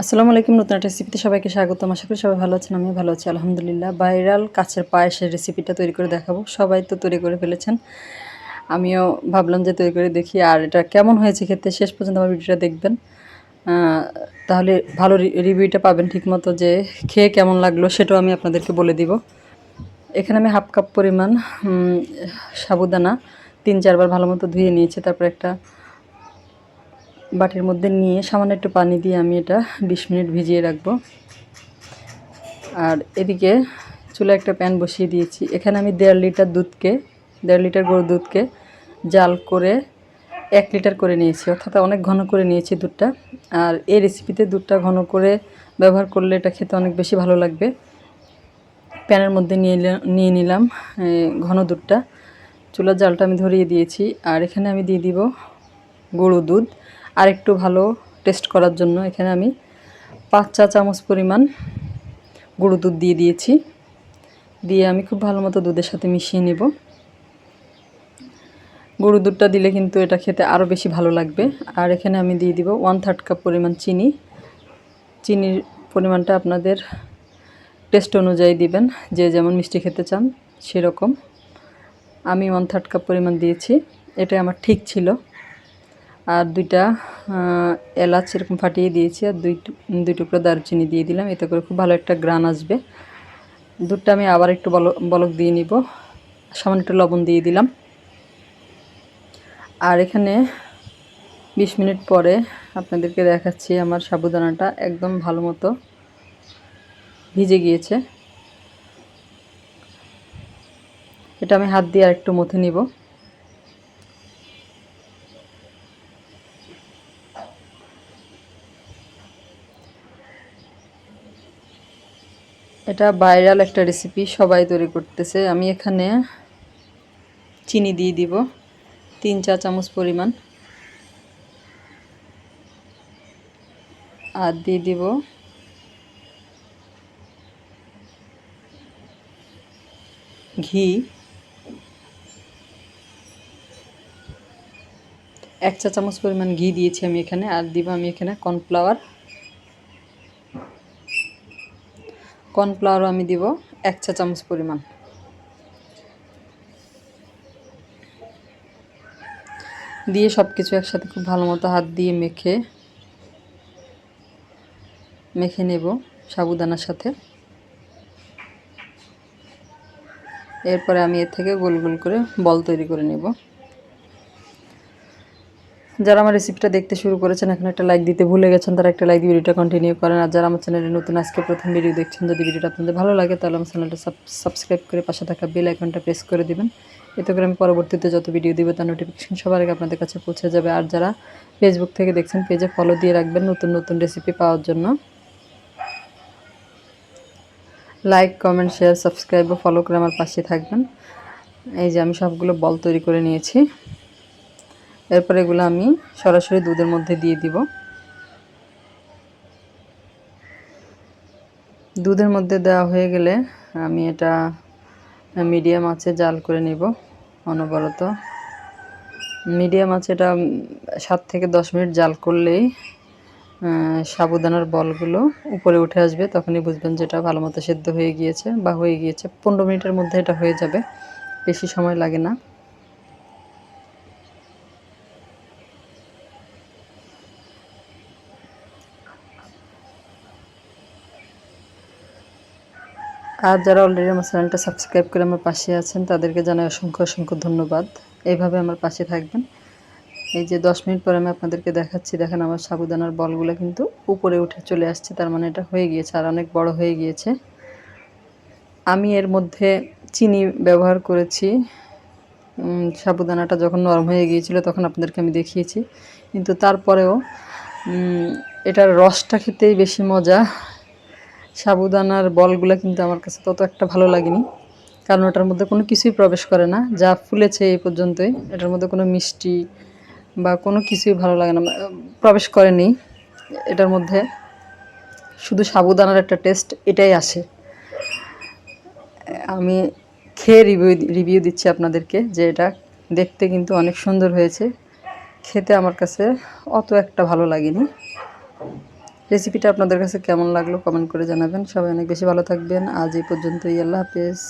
আসসালামু আলাইকুম, নতুন একটা রেসিপিতে সবাইকে স্বাগত আশা করি সবাই ভালো আছেন, আমিও ভালো আছি, আলহামদুলিল্লাহ। ভাইরাল কাছের পায়েসের রেসিপিটা তৈরি করে দেখাবো। সবাই তো তৈরি করে ফেলেছেন। আমিও ভাবলাম যে তৈরি করে দেখি আর এটা কেমন হয়েছে খেতে, শেষ পর্যন্ত আমার ভিডিওটা দেখবেন। তাহলে ভালো রিভিউটা পাবেন ঠিকমতো যে খেয়ে কেমন লাগল, সেটাও আমি আপনাদেরকে বলে দিব। এখানে আমি হাফ কাপ পরিমাণ সাবুদানা, তিন, চারবার ভালো মতো ধুয়ে নিয়েছি। তারপর একটা বাটির মধ্যে নিয়ে সামান্য একটু পানি দিয়ে আমি এটা বিশ মিনিট ভিজিয়ে রাখব। আর এদিকে চুলা একটা প্যান বসিয়ে দিয়েছি। এখানে আমি দেড় লিটার দুধকে, দেড় লিটার গরুর দুধকে জাল করে এক লিটার করে নিয়েছি। অর্থাৎ অনেক ঘন করে নিয়েছি দুধটা। আর এই রেসিপিতে দুধটা ঘন করে ব্যবহার করলে এটা খেতে অনেক বেশি ভালো লাগবে। প্যানের মধ্যে নিয়ে নিলাম ঘন দুধটা। চুলার জালটা আমি ধরিয়ে দিয়েছি। আর এখানে আমি দিয়ে দিব গরু দুধ। আর একটু ভালো টেস্ট করার জন্য এখানে আমি পাঁচ চা চামচ পরিমাণ গরু দুধ দিয়ে দিয়েছি। দিয়ে আমি খুব ভালো মতো দুধের সাথে মিশিয়ে নেব। গরু দুধটা দিলে কিন্তু এটা খেতে আরও বেশি ভালো লাগবে। আর এখানে আমি দিয়ে দিব ওয়ান থার্ড কাপ পরিমাণ চিনি। চিনির পরিমাণটা আপনাদের টেস্ট অনুযায়ী দিবেন। যে যেমন মিষ্টি খেতে চান সেরকম। আমি ওয়ান থার্ড কাপ পরিমাণ দিয়েছি। এটা আমার ঠিক ছিল। আর দুইটা এলাচ এরকম ফাটিয়ে দিয়েছি আর দুই দুই টুকরো দারুচিনি দিয়ে দিলাম। এতে করে খুব ভালো একটা গ্রান আসবে। দুধটা আমি আবার একটু বলক বলক দিয়ে নিব। সামান্য একটু লবণ দিয়ে দিলাম। আর এখানে বিশ মিনিট পরে আপনাদেরকে দেখাচ্ছি আমার সাবুদানাটা একদম ভালো মতো ভিজে গিয়েছে। এটা আমি হাত দিয়ে আর একটু মথে নিব। এটা ভাইরাল একটা রেসিপি সবাই তৈরি করতেছে। আমি এখানে চিনি দিয়ে দিব, তিন চা চামচ পরিমাণ। আর দিয়ে দিব ঘি। এক চা চামচ পরিমাণ ঘি দিয়েছি আমি এখানে, আর দিব আমি এখানে কর্নফ্লাওয়ার কর্নফ্লাওয়ারও আমি দিব এক চা চামচ পরিমাণ। দিয়ে সব কিছু একসাথে খুব ভালো মতো হাত দিয়ে মেখে মেখে নেব সাবুদানার সাথে। এরপরে আমি এর থেকে গোল গোল করে বল তৈরি করে নেব। যারা আমার রেসিপিটা দেখতে শুরু করেছেন, এখন একটা লাইক দিতে ভুলে গেছেন, তারা একটা লাইক দিয়ে ভিডিওটা কন্টিনিউ করেন। আর যারা আমার চ্যানেলে নতুন, আজকে প্রথম ভিডিও দেখছেন, যদি ভিডিওটা আপনাদের ভালো লাগে, তাহলে আমার চ্যানেলটা সাবস্ক্রাইব করে পাশে থাকা বেল আইকনটা প্রেস করে দিবেন। এতে করে আমি পরবর্তীতে যত ভিডিও দিব, তার নোটিফিকেশন সবার আগে আপনাদের কাছে পৌঁছে যাবে। আর যারা ফেসবুক থেকে দেখছেন পেজে ফলো দিয়ে রাখবেন নতুন নতুন রেসিপি পাওয়ার জন্য। লাইক কমেন্ট শেয়ার সাবস্ক্রাইব ও ফলো করে আমার পাশে থাকবেন। এই যে আমি সবগুলো বল তৈরি করে নিয়েছি। এরপর এগুলো আমি সরাসরি দুধের মধ্যে দিয়ে দিব। দুধের মধ্যে দেওয়া হয়ে গেলে আমি এটা মিডিয়াম আঁচে জাল করে নেব অনবরত। মিডিয়াম আঁচে এটা সাত থেকে দশ মিনিট জাল করলেই সাবুদানার বলগুলো উপরে উঠে আসবে, তখনই বুঝবেন যে এটা ভালো মতো সেদ্ধ হয়ে গিয়েছে বা হয়ে গিয়েছে। পনেরো মিনিটের মধ্যে এটা হয়ে যাবে, বেশি সময় লাগে না। আর যারা অলরেডি আমার চ্যানেলটা সাবস্ক্রাইব করে আমার পাশে আছেন, তাদেরকে জানাই অসংখ্য অসংখ্য ধন্যবাদ। এইভাবে আমার পাশে থাকবেন। এই যে দশ মিনিট পরে আমি আপনাদেরকে দেখাচ্ছি, দেখেন আমার সাবুদানার বলগুলো কিন্তু উপরে উঠে চলে আসছে, তার মানে এটা হয়ে গিয়েছে আর অনেক বড় হয়ে গিয়েছে। আমি এর মধ্যে চিনি ব্যবহার করেছি। সাবুদানাটা যখন নরম হয়ে গিয়েছিল তখন আপনাদেরকে আমি দেখিয়েছি। কিন্তু তারপরেও এটার রসটা খেতেই বেশি মজা। সাবুদানার বলগুলো কিন্তু আমার কাছে তত একটা ভালো লাগেনি। কারণ ওটার মধ্যে কোনো কিছুই প্রবেশ করে না। যা ফুলেছে এই পর্যন্তই। এটার মধ্যে কোনো মিষ্টি বা কোনো কিছুই ভালো লাগে না। প্রবেশ করেনি এটার মধ্যে। শুধু সাবুদানার একটা টেস্ট এটাই আসে। আমি খেয়ে রিভিউ রিভিউ দিচ্ছি আপনাদেরকে যে এটা দেখতে কিন্তু অনেক সুন্দর হয়েছে। খেতে আমার কাছে অত একটা ভালো লাগেনি। রেসিপিটা আপনাদের কাছে কেমন লাগল? কমেন্ট করে জানাবেন। সবাই অনেক বেশি ভালো থাকবেন। আজ এই পর্যন্তই। আল্লাহ হাফেজ।